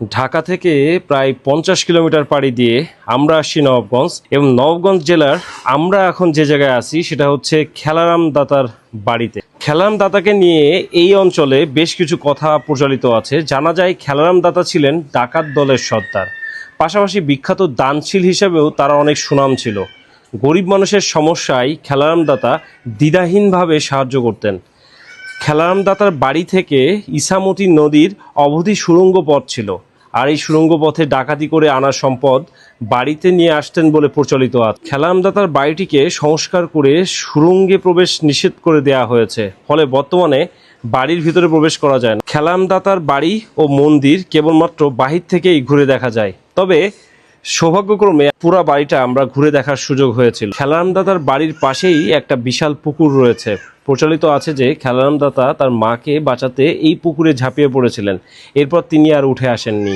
ঢাকা থেকে প্রায় পঞ্চাশ কিলোমিটার পাড়ি দিয়ে আমরা আসছি নবাবগঞ্জ এবং নবাবগঞ্জ জেলার আমরা এখন যে জায়গায় আছি সেটা হচ্ছে খেলারাম দাতার বাড়িতে। খেলারাম দাতাকে নিয়ে এই অঞ্চলে বেশ কিছু কথা প্রচলিত আছে। জানা যায় খেলারাম দাতা ছিলেন ডাকাত দলের সর্দার। পাশাপাশি বিখ্যাত দানশীল হিসেবেও তারা অনেক সুনাম ছিল। গরিব মানুষের সমস্যায় খেলারাম দাতা দ্বিধাহীনভাবে সাহায্য করতেন। খেলারাম দাতার বাড়ি থেকে ইসামতি নদীর অবধি সুড়ঙ্গ পথ ছিল। আর এই সুড়ঙ্গ পথে ডাকাতি করে আনা সম্পদ বাড়িতে নিয়ে আসতেন বলে প্রচলিত আছে খেলারাম দাতার বাড়িটিকে সংস্কার করে সুড়ঙ্গে প্রবেশ নিষেধ করে দেওয়া হয়েছে। ফলে বর্তমানে বাড়ির ভিতরে প্রবেশ করা যায় না। খেলাম দাতার বাড়ি ও মন্দির কেবলমাত্র বাহির থেকেই ঘুরে দেখা যায়। তবে সৌভাগ্যক্রমে পুরা বাড়িটা আমরা ঘুরে দেখার সুযোগ হয়েছিল। খেলারাম দাতার বাড়ির পাশেই একটা বিশাল পুকুর রয়েছে। প্রচলিত আছে যে খেলারাম দাতা তার মাকে বাঁচাতে এই পুকুরে ঝাঁপিয়ে পড়েছিলেন। এরপর তিনি আর উঠে আসেননি।